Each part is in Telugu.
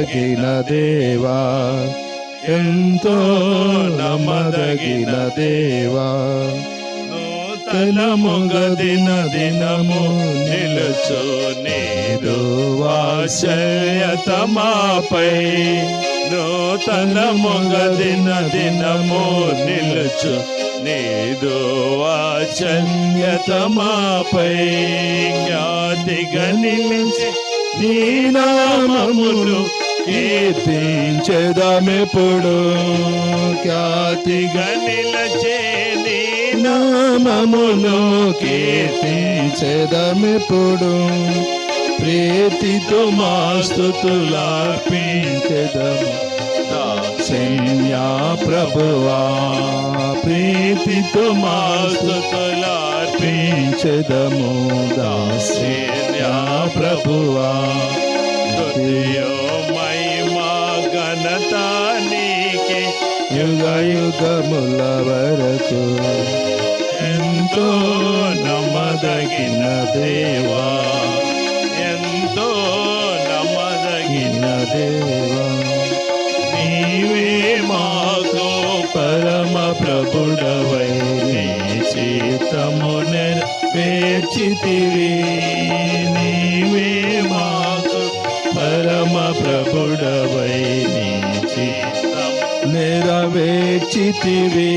నమ్మదగిన దేవా ఎంతో నమ్మదగిన దేవా నూతనముగ దిన దినము నిలుచు నీదు వాశయతమాపై నూతనముగ దిన దినము నిలుచు నీదు వాత్సల్యతమాపై ఖ్యాతిగా నిలిచి నీ నామములు కీర్తించెదమెప్పుడు ఖ్యాతిగా నిలచే నీ నామమును కీర్తించెదమెప్పుడు ప్రీతితో మా స్థుతులార్పించెదము. దాక్షిణ్యా ప్రభువా ప్రీతితో మా స్థుతులార్పించెదము. దాక్షిణ్యా ప్రభువా స్తుతియో ఘనత నీకే యుగ యుగముల వరకు ఎంతో నమ్మదగిన దేవా. ఎంతో నమ్మదగిన దేవా. నీవే మాకు పరమ ప్రభుడవై నీ చిత్తము నెరవేర్చితివి. నీవే మాకు పరమ ప్రభుడవై నడిపించితివే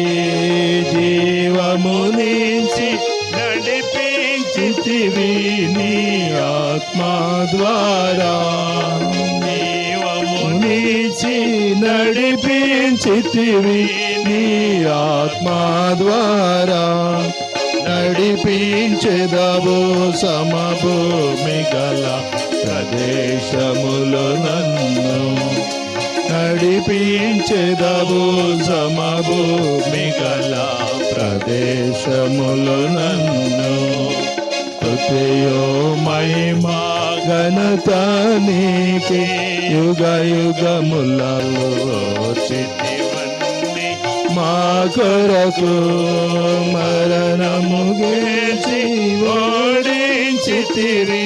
జీవమునించి నడిపించితివి నీ ఆత్మ ద్వారా. జీవమునించి నీచి నడిపించితివి నీ ఆత్మ ద్వారా. నడిపించెదవు సమభూమి గల ప్రదేశములు నన్ను నడిపించెదవు సమభూమి గల ప్రదేశములు నన్ను. స్తుతియో మహిమా ఘనత నీకే యుగ యుగములలో చితివన్నీ మా కొరకు మరణము గేచి ఓడించి నీ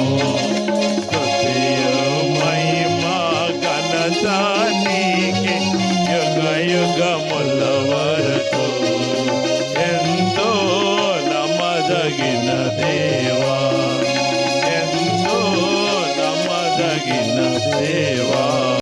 వరకు ఎంతో నమ్మదగిన దేవా ఎంతో నమ్మదగిన దేవా